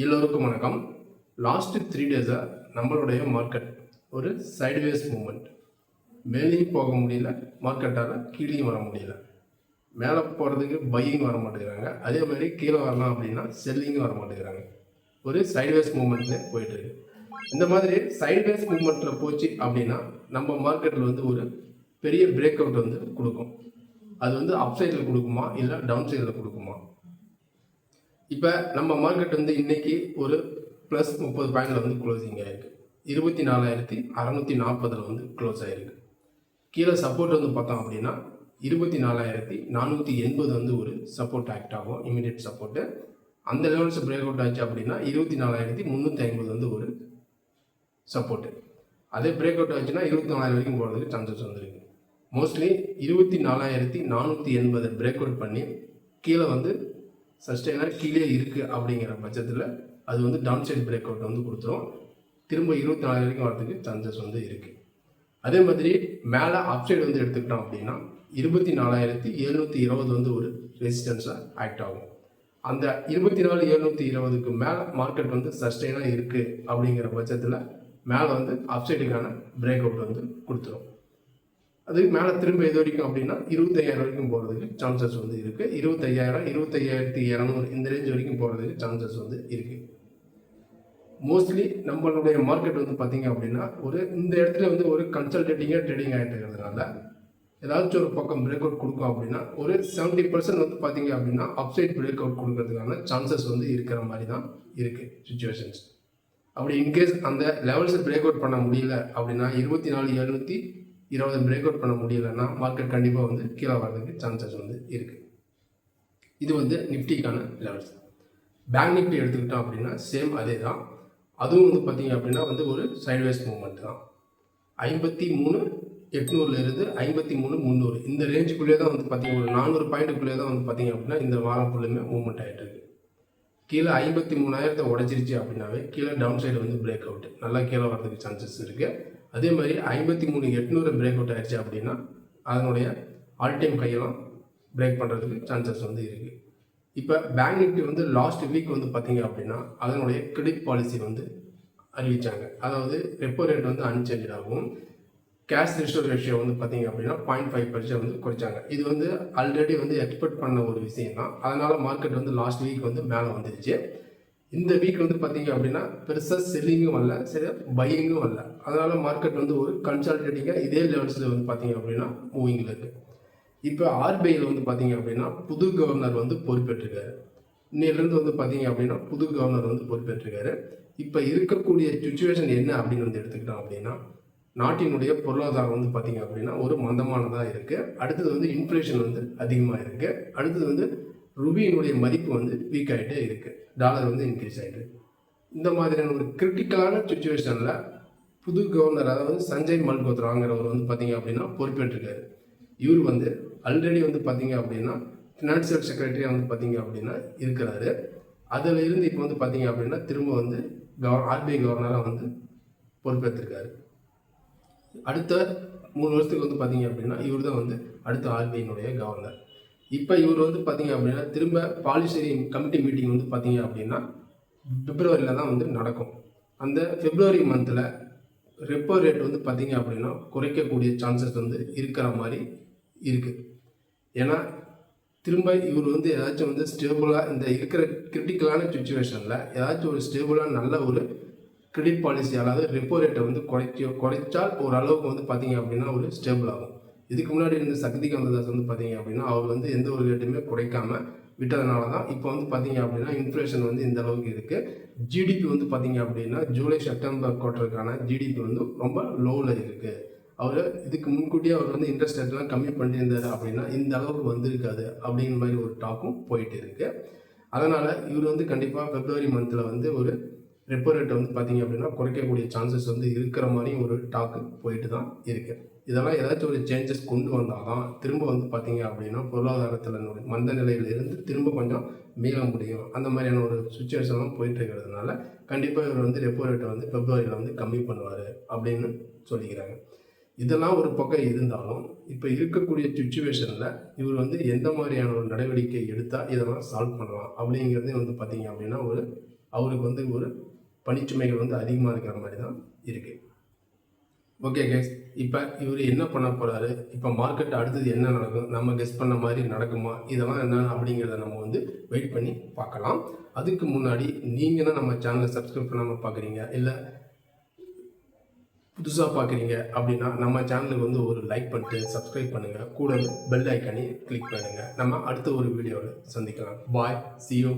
எல்லோருக்கும் வணக்கம். Last three டேஸாக நம்மளுடைய மார்க்கெட் ஒரு சைட்வேஸ் மூமெண்ட் மேலேயும் போக முடியல மார்க்கெட்டால் கீழேயும் வர முடியல. மேலே போகிறதுக்கு பையிங் வர மாட்டேங்கிறாங்க. அதே மாதிரி கீழே வரலாம் அப்படின்னா செல்லிங்கும் வர மாட்டேங்கிறாங்க. ஒரு சைட்வேஸ் மூமெண்ட்ல போயிட்டுருக்கு இந்த மாதிரி சைட்வேஸ் மூமெண்ட்டில் போச்சு அப்படின்னா நம்ம மார்க்கெட்டில் வந்து ஒரு பெரிய பிரேக் அவுட் வந்து கொடுக்கும். அது வந்து அப் சைடில் கொடுக்குமா இல்லை டவுன் சைடில் கொடுக்குமா? இப்போ நம்ம மார்க்கெட் வந்து இன்னைக்கு ஒரு ப்ளஸ் முப்பது பாயிண்டில் வந்து க்ளோசிங் ஆகிருக்கு இருபத்தி நாலாயிரத்தி அறநூற்றி நாற்பதில் வந்து க்ளோஸ் ஆகிருக்கு கீழே சப்போர்ட் வந்து பார்த்தோம் அப்படின்னா இருபத்தி நாலாயிரத்தி நானூற்றி எண்பது வந்து ஒரு சப்போர்ட் ஆக்ட் ஆகும் இமீடியட் சப்போர்ட்டு அந்த லெவல்ஸ் பிரேக் அவுட் ஆச்சு அப்படின்னா இருபத்தி நாலாயிரத்தி முந்நூற்றி ஐம்பது வந்து ஒரு சப்போர்ட்டு அதே பிரேக் அவுட் ஆச்சுன்னா இருபத்தி நாலாயிரம் வரைக்கும் போகிறதுக்கு சான்சஸ் வந்துருக்கு. மோஸ்ட்லி இருபத்தி நாலாயிரத்தி நானூற்றி எண்பது பிரேக் அவுட் பண்ணி கீழே வந்து சஸ்டெயினாக கீழே இருக்குது அப்படிங்கிற பட்சத்தில் அது வந்து டவுன் சைடு பிரேக் அவுட் வந்து கொடுத்துரும். திரும்ப இருபத்தி நாலு வரைக்கும் வரதுக்கு சான்சஸ் வந்து இருக்குது அதே மாதிரி மேலே அப்சைடு வந்து எடுத்துக்கிட்டோம் அப்படின்னா இருபத்தி நாலாயிரத்தி எழுநூற்றி இருபது வந்து ஒரு ரெசிஸ்டன்ஸாக ஆக்ட் ஆகும். அந்த இருபத்தி நாலு எழுநூற்றி இருபதுக்கு மேலே மார்க்கெட் வந்து சஸ்டெயினாக இருக்குது அப்படிங்கிற பட்சத்தில் மேலே வந்து அப்சைடுக்கான பிரேக் அவுட் வந்து கொடுத்துரும். அது மேலே திரும்ப எது வரைக்கும் அப்படின்னா இருபத்தையாயிரம் வரைக்கும் போகிறதுக்கு சான்சஸ் வந்து இருக்குது இருபத்தையாயிரம் இருபத்தையாயிரத்தி இரநூறு இந்த ரேஞ்ச் வரைக்கும் போகிறதுக்கு சான்சஸ் வந்து இருக்குது மோஸ்ட்லி நம்மளுடைய மார்க்கெட் வந்து பார்த்திங்க அப்படின்னா ஒரு இந்த இடத்துல வந்து ஒரு கன்சல்டேட்டிங்காக ட்ரேடிங் ஆகிட்டு இருக்கிறதுனால ஏதாச்சும் ஒரு பக்கம் பிரேக் அவுட் கொடுக்கும் அப்படின்னா ஒரு செவன்ட்டி பர்சன்ட் வந்து பார்த்தீங்க அப்படின்னா அப்சைட் பிரேக் அவுட் கொடுக்கறதுக்கான சான்சஸ் வந்து இருக்கிற மாதிரி தான் இருக்குது சுச்சுவேஷன்ஸ் அப்படி இன்கேஸ் அந்த லெவல்ஸை பிரேக் அவுட் பண்ண முடியல அப்படின்னா இருபத்தி நாலு எழுநூற்றி இருபது பிரேக் அவுட் பண்ண முடியலைன்னா மார்க்கெட் கண்டிப்பாக வந்து கீழே வர்றதுக்கு சான்சஸ் வந்து இருக்குது இது வந்து நிஃப்டிக்கான லெவல்ஸ் பேங்க் நிஃப்டி எடுத்துக்கிட்டோம் அப்படின்னா சேம் அதே தான் அதுவும் வந்து பார்த்தீங்க அப்படின்னா வந்து ஒரு சைட்வேஸ் மூவ்மெண்ட் தான். ஐம்பத்தி மூணு எட்நூறுலேருந்து ஐம்பத்தி மூணு முந்நூறு. இந்த ரேஞ்சுக்குள்ளே தான் வந்து பார்த்தீங்க ஒரு நானூறு பாயிண்ட்டுக்குள்ளே தான் வந்து பார்த்தீங்க அப்படின்னா இந்த வாரம் ஃபுல்லுமே மூவ்மெண்ட் ஆகிட்டு இருக்கு. கீழே ஐம்பத்தி மூணாயிரத்தை உடச்சிருச்சு அப்படின்னாவே கீழே டவுன் சைடு வந்து பிரேக் அவுட் நல்லா கீழே வரதுக்கு சான்சஸ் இருக்குது அதே மாதிரி ஐம்பத்தி மூணு எட்நூறு பிரேக் அவுட் ஆயிடுச்சு அப்படின்னா அதனுடைய ஆல் டைம் கையெல்லாம் பிரேக் பண்ணுறதுக்கு சான்சஸ் வந்து இருக்குது இப்போ பேங்க் நிஃப்டி வந்து லாஸ்ட் வீக் வந்து பார்த்தீங்க அப்படின்னா அதனுடைய கிரெடிட் பாலிசி வந்து அறிவித்தாங்க அதாவது ரெப்போ ரேட் வந்து அன்சேஞ்ச் ஆகும். கேஷ் ரிஸ்டோர் ரேஷியோ வந்து பார்த்தீங்க அப்படின்னா பாயிண்ட் ஃபைவ் பர்சன்ட் வந்து குறைச்சாங்க. இது வந்து ஆல்ரெடி வந்து எக்ஸ்பெக்ட் பண்ண ஒரு விஷயம் தான் அதனால் மார்க்கெட் வந்து லாஸ்ட் வீக் வந்து மேலே வந்துருச்சு. இந்த வீக் வந்து பார்த்தீங்க அப்படின்னா பெருசாக செல்லிங்கும் வரல சரி பையிங்கும் வரல. அதனால் மார்க்கெட் வந்து ஒரு கன்சால்டேட்டிங்காக இதே லெவல்ஸில் வந்து பார்த்தீங்க அப்படின்னா மூவிங்கில் இருக்குது இப்போ ஆர்பிஐயில் வந்து பார்த்தீங்க அப்படின்னா புது கவர்னர் வந்து பொறுப்பேற்றிருக்காரு. இன்னிலிருந்து வந்து பார்த்தீங்க அப்படின்னா புது கவர்னர் வந்து பொறுப்பேற்றிருக்காரு. இப்போ இருக்கக்கூடிய சுச்சுவேஷன் என்ன அப்படின்னு வந்து எடுத்துக்கிட்டோம் அப்படின்னா நாட்டினுடைய பொருளாதாரம் வந்து பார்த்தீங்க அப்படின்னா ஒரு மந்தமானதாக இருக்குது அடுத்தது வந்து இன்ஃப்ளேஷன் வந்து அதிகமாக இருக்குது அடுத்தது வந்து ருபியினுடைய மதிப்பு வந்து வீக் ஆகிட்டே இருக்குது டாலர் வந்து இன்க்ரீஸ் ஆகிட்டு இந்த மாதிரியான ஒரு கிரிட்டிக்கலான சுச்சுவேஷனில் புது கவர்னர் அதாவது சஞ்சய் மல்கோத்ராங்கிறவர் வந்து பார்த்திங்க அப்படின்னா பொறுப்பேற்றிருக்காரு. இவர் வந்து ஆல்ரெடி வந்து பார்த்திங்க அப்படின்னா ஃபினான்சியல் செக்ரட்டரியாக வந்து பார்த்திங்க அப்படின்னா இருக்கிறாரு. அதில் இருந்து இப்போ வந்து பார்த்திங்க அப்படின்னா திரும்ப வந்து கவர் ஆர்பிஐ கவர்னராக வந்து பொறுப்பேற்றிருக்காரு. அடுத்த மூணு வருஷத்துக்கு வந்து பார்த்தீங்க அப்படின்னா இவர் தான் வந்து அடுத்த ஆர்பிஐனுடைய கவர்னர் இப்போ இவர் வந்து பார்த்தீங்க அப்படின்னா திரும்ப பாலிசரி கமிட்டி மீட்டிங் வந்து பார்த்தீங்க அப்படின்னா பிப்ரவரியில் தான் வந்து நடக்கும். அந்த பிப்ரவரி மந்தில் ரெப்போ ரேட் வந்து பார்த்தீங்க அப்படின்னா குறைக்கக்கூடிய சான்சஸ் வந்து இருக்கிற மாதிரி இருக்குது ஏன்னா திரும்ப இவர் வந்து ஏதாச்சும் வந்து ஸ்டேபிளாக இந்த இருக்கிற கிரிட்டிக்கலான சுச்சுவேஷனில் ஏதாச்சும் ஒரு ஸ்டேபிளாக நல்ல ஒரு கிரெடிட் பாலிசி அதாவது ரெப்போ ரேட்டை வந்து குறைக்க குறைச்சால் ஓரளவுக்கு வந்து பார்த்தீங்க அப்படின்னா ஒரு ஸ்டேபிள் ஆகும். இதுக்கு முன்னாடி இருந்த சக்திகாந்த தாஸ் வந்து பார்த்தீங்க அப்படின்னா அவர் வந்து எந்த ஒரு ரேட்டுமே குறைக்காம விட்டதுனால தான் இப்போ வந்து பார்த்தீங்க அப்படின்னா இன்ஃப்ளேஷன் வந்து இந்த அளவுக்கு இருக்குது ஜிடிபி வந்து பார்த்தீங்க அப்படின்னா ஜூலை செப்டம்பர் குவார்ட்டருக்கான ஜிடிபி வந்து ரொம்ப லோவில் இருக்குது அவர் இதுக்கு முன்கூட்டியே அவர் வந்து இன்ட்ரெஸ்ட் ரேட்லாம் கம்மி பண்ணியிருந்தார் அப்படின்னா இந்த அளவுக்கு வந்திருக்காது அப்படிங்கிற மாதிரி ஒரு டாக்கும் போயிட்டு இருக்குது அதனால் இவர் வந்து கண்டிப்பாக பிப்ரவரி மந்தில் வந்து ஒரு ரெப்போ ரேட்டை வந்து பார்த்தீங்க அப்படின்னா குறைக்கக்கூடிய சான்சஸ் வந்து இருக்கிற மாதிரி ஒரு டாக்கு போயிட்டு தான் இருக்குது இதெல்லாம் ஏதாச்சும் ஒரு சேஞ்சஸ் கொண்டு வந்தால் தான் திரும்ப வந்து பார்த்தீங்க அப்படின்னா பொருளாதாரத்தில் மந்த நிலையில் இருந்து திரும்ப கொஞ்சம் மீள முடியும். அந்த மாதிரியான ஒரு சுச்சுவேஷன்லாம் போயிட்டு இருக்கிறதுனால கண்டிப்பாக இவர் வந்து ரெப்போ ரேட்டை வந்து பிப்ரவரியில் வந்து கம்மி பண்ணுவார் அப்படின்னு சொல்லிக்கிறாங்க. இதெல்லாம் ஒரு பக்கம் இருந்தாலும் இப்போ இருக்கக்கூடிய சுச்சுவேஷனில் இவர் வந்து எந்த மாதிரியான ஒரு நடவடிக்கை எடுத்தால் இதெல்லாம் சால்வ் பண்ணலாம் அப்படிங்கிறது வந்து பார்த்தீங்க அப்படின்னா ஒரு அவருக்கு வந்து ஒரு பணிச்சுமைகள் வந்து அதிகமாக இருக்கிற மாதிரி தான் இருக்குது ஓகே கேஸ் இப்போ இவர் என்ன பண்ண போகிறாரு இப்போ மார்க்கெட் அடுத்தது என்ன நடக்கும்? நம்ம கெஸ் பண்ண மாதிரி நடக்குமா? இதெல்லாம் என்ன அப்படிங்கிறத நம்ம வந்து வெயிட் பண்ணி பார்க்கலாம். அதுக்கு முன்னாடி நீங்கள் தான் நம்ம சேனலை சப்ஸ்கிரைப் பண்ணாமல் பார்க்குறீங்க இல்லை புதுசாக பார்க்குறீங்க அப்படின்னா நம்ம சேனலுக்கு வந்து ஒரு லைக் பண்ணிட்டு சப்ஸ்கிரைப் பண்ணுங்கள் கூட பெல் ஐக்கானே கிளிக் பண்ணுங்கள் நம்ம அடுத்த ஒரு வீடியோவில் சந்திக்கலாம். பாய் சியோ